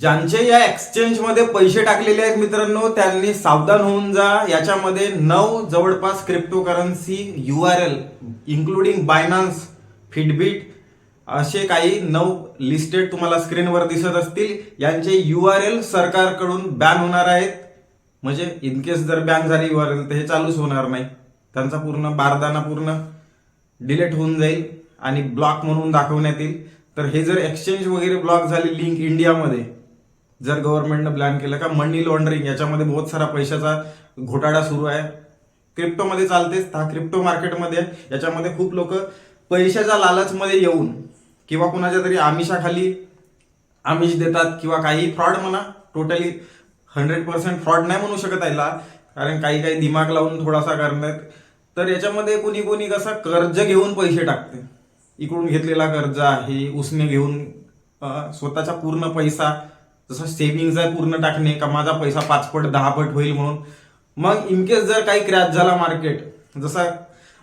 ज्यांचे या एक्सचेंजमध्ये पैसे टाकलेले आहेत मित्रांनो त्यांनी सावधान होऊन जा. याच्यामध्ये नऊ जवळपास crypto currency U R L including Binance Fitbit असे काही नऊ लिस्टेड तुम्हाला स्क्रीनवर दिसत असतील. यांचे यू आर एल सरकारकडून बॅन होणार आहेत. म्हणजे इनकेस जर बॅन झाली यू आर एल तर हे चालूच होणार नाही. त्यांचा पूर्ण बारदाना पूर्ण डिलीट होऊन जाईल आणि ब्लॉक म्हणून दाखवण्यात येईल. तर हे जर एक्सचेंज वगैरे ब्लॉक झाली लिंक इंडियामध्ये जर गव्हर्नमेंटनं प्लॅन केलं का मनी लॉन्ड्रिंग याच्यामध्ये बहुत सारा पैशाचा घोटाळा सुरू आहे. क्रिप्टोमध्ये चालतेच हा क्रिप्टो मार्केटमध्ये आहे. याच्यामध्ये खूप लोक पैशाच्या लालचमध्ये येऊन किंवा कुणाच्या तरी आमिषाखाली आमिष देतात किंवा काही फ्रॉड म्हणा टोटली हंड्रेड पर्सेंट फ्रॉड नाही म्हणू शकत याला कारण काही काही दिमाग लावून थोडासा करण्यात तर याच्यामध्ये कोणी कोणी कसं कर्ज घेऊन पैसे टाकते. इकडून घेतलेला कर्ज आहे उसने घेऊन स्वतःचा पूर्ण पैसा जसं सेव्हिंग आहे पूर्ण टाकणे का माझा पैसा पाचपट दहापट दहा होईल म्हणून. मग इनकेस जर काही क्रॅश झाला मार्केट जसा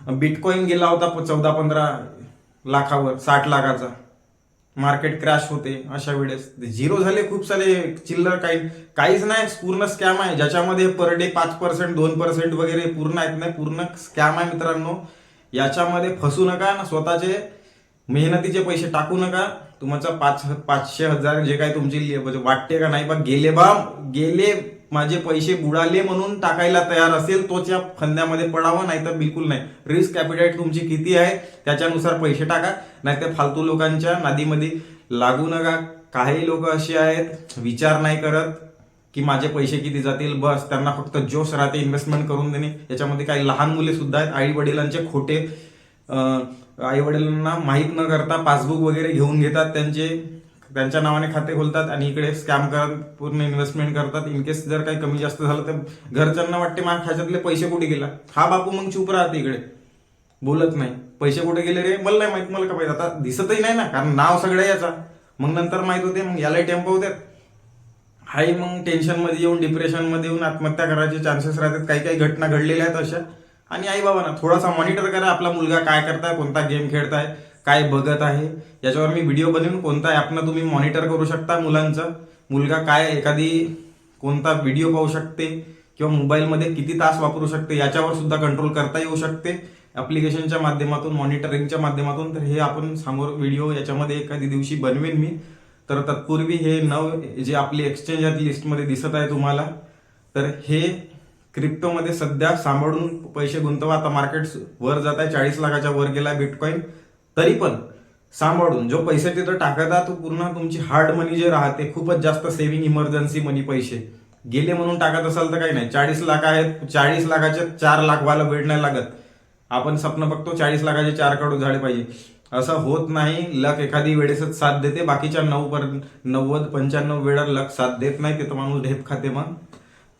बिटकॉईन गेला होता चौदा पंधरा लाखावर साठ लाखाचा. मार्केट क्रॅश होते अशा वेळेस. झिरो झाले खूप सारे चिल्लर काही काहीच नाही पूर्ण स्कॅम आहे. ज्याच्यामध्ये पर डे पाच पर्सेंट दोन पर्सेंट वगैरे पूर्ण आहेत नाही पूर्ण स्कॅम आहे मित्रांनो. याच्यामध्ये फसू नका ना स्वतःचे मेहनतीचे पैसे टाकू नका. तुमचा पाच पाचशे हजार जे काय तुमची म्हणजे वाटते का नाही बा गेले बा गेले माझे पैसे बुडाले म्हणून टाकायला तयार असेल तोच या फंद्यामध्ये पडावा नाही तर बिलकुल नाही. रिस्क कॅपिटाईट तुमची किती आहे त्याच्यानुसार पैसे टाका नाही तर फालतू लोकांच्या नादीमध्ये लागू नका. काही लोक असे आहेत विचार नाही करत की माझे पैसे किती जातील बस त्यांना फक्त जोश राहते इन्व्हेस्टमेंट करून देणे. याच्यामध्ये काही लहान मुले सुद्धा आहेत आई वडिलांचे खोटे आई वडिलांना माहीत न करता पासबुक वगैरे घेऊन घेतात त्यांचे त्यांच्या नावाने खाते खोलतात आणि इकडे स्कॅम करत पूर्ण इन्व्हेस्टमेंट करतात. इन केस जर काही कमी जास्त झालं तर घरच्यांना वाटते माझ्या खात्यातले पैसे कुठे गेला? हा बापू मग चूप राहते इकडे. बोलत नाही. पैसे कुठे गेले रे? मला नाही माहीत मला का माहीत. आता दिसतही नाही ना कारण नाव सगळं याचा. मग नंतर माहीत होते मग यालाही टेम्पो होते. हाही मग टेन्शनमध्ये येऊन डिप्रेशनमध्ये येऊन आत्महत्या करायचे चान्सेस राहतात. काही काही घटना घडलेल्या आहेत अशा. आणि आई बाबांना थोडासा मॉनिटर करा आपला मुलगा काय करताय कोणता गेम खेळताय काय बघत आहे. याच्यावर मी व्हिडिओ बनवून कोणता ॲपनं तुम्ही मॉनिटर करू शकता मुलांचं. मुलगा काय एखादी कोणता व्हिडिओ पाहू शकते किंवा मोबाईलमध्ये किती तास वापरू शकते याच्यावर सुद्धा कंट्रोल करता येऊ शकते. ॲप्लिकेशनच्या माध्यमातून मॉनिटरिंगच्या माध्यमातून तर हे आपण समोर व्हिडिओ याच्यामध्ये एखादी दिवशी बनवेन मी. तर तत्पूर्वी हे नव जे आपली एक्सचेंज लिस्टमध्ये दिसत आहे तुम्हाला तर हे क्रिप्टोमध्ये सध्या सांभाळून पैसे गुंतवा. आता मार्केट वर जात आहे. चाळीस लाखाच्या वर गेला बिटकॉईन तरी पण सांभाळून जो पैसे तिथं टाकता तो पूर्ण तुमची हार्ड मनी जे राहते खूपच जास्त सेव्हिंग इमर्जन्सी मनी पैसे. गेले म्हणून टाकत असाल तर काही नाही. चाळीस लाख आहेत चाळीस लाखाचे चार लाख व्हायला वेळ नाही लागत. आपण स्वप्न बघतो चाळीस लाखाचे चार करोड झाले पाहिजे. असं होत नाही. लक एखादी वेळेसच साथ देते. बाकीच्या नऊ पर्यंत नव्वद पंच्याण्णव वेळा लक साथ देत नाही. ते तर माणूस ढेप खाते मग.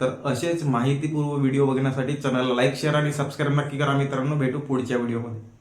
तर असेच माहितीपूर्व व्हिडिओ बघण्यासाठी चॅनलला लाईक शेअर आणि सबस्क्राईब नक्की करा मित्रांनो. भेटू पुढच्या व्हिडिओमध्ये